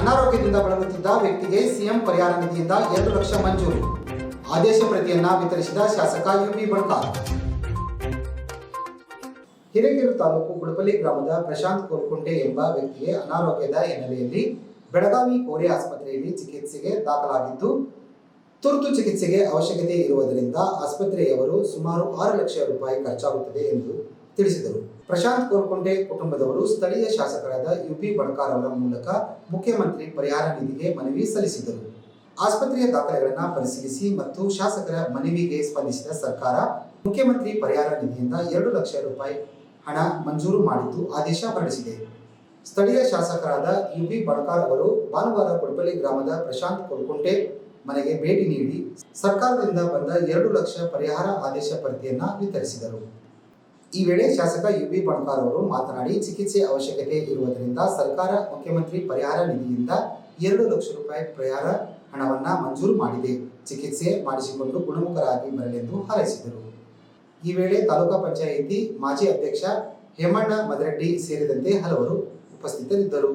ಅನಾರೋಗ್ಯದಿಂದ ಬಳಲುತ್ತಿದ್ದ ವ್ಯಕ್ತಿಗೆ ಸಿಎಂ ಪರಿಹಾರ ನಿಧಿಯಿಂದ ಎರಡು ಲಕ್ಷ ಮಂಜೂರು. ಆದೇಶ ಪ್ರತಿಯನ್ನ ವಿತರಿಸಿದ ಶಾಸಕ ಯುಪಿ ಬಣ್ಕಾರ್ ಹಿರೇಕೆರೂರು ತಾಲೂಕು ಗುಡಪಲ್ಲಿ ಗ್ರಾಮದ ಪ್ರಶಾಂತ್ ಕೋಲ್ಕುಂಟೆ ಎಂಬ ವ್ಯಕ್ತಿಗೆ ಅನಾರೋಗ್ಯದ ಹಿನ್ನೆಲೆಯಲ್ಲಿ ಬೆಳಗಾವಿ ಕೋರೆ ಆಸ್ಪತ್ರೆಯಲ್ಲಿ ಚಿಕಿತ್ಸೆಗೆ ದಾಖಲಾಗಿದ್ದು, ತುರ್ತು ಚಿಕಿತ್ಸೆಗೆ ಅವಶ್ಯಕತೆ ಇರುವುದರಿಂದ ಆಸ್ಪತ್ರೆಯವರು ಸುಮಾರು ಆರು ಲಕ್ಷ ರೂಪಾಯಿ ಖರ್ಚಾಗುತ್ತದೆ ಎಂದು ತಿಳಿಸಿದರು. ಪ್ರಶಾಂತ್ ಕೋರ್ಕೊಂಡೆ ಕುಟುಂಬದವರು ಸ್ಥಳೀಯ ಶಾಸಕರಾದ ಯುಪಿ ಬಡ್ಕಾರ್ ಅವರ ಮೂಲಕ ಮುಖ್ಯಮಂತ್ರಿ ಪರಿಹಾರ ನಿಧಿಗೆ ಮನವಿ ಸಲ್ಲಿಸಿದರು. ಆಸ್ಪತ್ರೆಯ ದಾಖಲೆಗಳನ್ನು ಪರಿಶೀಲಿಸಿ ಮತ್ತು ಶಾಸಕರ ಮನವಿಗೆ ಸ್ಪಂದಿಸಿದ ಸರ್ಕಾರ ಮುಖ್ಯಮಂತ್ರಿ ಪರಿಹಾರ ನಿಧಿಯಿಂದ ಎರಡು ಲಕ್ಷ ರೂಪಾಯಿ ಹಣ ಮಂಜೂರು ಮಾಡಿದ್ದು ಆದೇಶ ಹೊರಡಿಸಿದೆ. ಸ್ಥಳೀಯ ಶಾಸಕರಾದ ಯುಬಿ ಬಣಕಾರ್ ಅವರು ಭಾನುವಾರ ಕೊಡಪಲ್ಲಿ ಗ್ರಾಮದ ಪ್ರಶಾಂತ್ ಕೊಲ್ಕುಂಟೆ ಮನೆಗೆ ಭೇಟಿ ನೀಡಿ ಸರ್ಕಾರದಿಂದ ಬಂದ ಎರಡು ಲಕ್ಷ ಪರಿಹಾರ ಆದೇಶ ಪ್ರತಿಯನ್ನ ವಿತರಿಸಿದರು ಈ ವೇಳೆ ಶಾಸಕ ಯುಬಿ ಬಣ್ಕಾರ್ ಅವರು ಮಾತನಾಡಿ ಚಿಕಿತ್ಸೆ ಅವಶ್ಯಕತೆ ಇರುವುದರಿಂದ ಸರ್ಕಾರ ಮುಖ್ಯಮಂತ್ರಿ ಪರಿಹಾರ ನಿಧಿಯಿಂದ ಎರಡು ಲಕ್ಷ ರೂಪಾಯಿ ಪರಿಹಾರ ಹಣವನ್ನ ಮಂಜೂರು ಮಾಡಿದೆ. ಚಿಕಿತ್ಸೆ ಮಾಡಿಸಿಕೊಂಡು ಗುಣಮುಖರಾಗಿ ಬರಲೆಂದು ಹಾರೈಸಿದರು. ಈ ವೇಳೆ ತಾಲೂಕಾ ಪಂಚಾಯಿತಿ ಮಾಜಿ ಅಧ್ಯಕ್ಷ ಹೇಮಣ್ಣ ಮದರೆಡ್ಡಿ ಸೇರಿದಂತೆ ಹಲವರು ಉಪಸ್ಥಿತರಿದ್ದರು.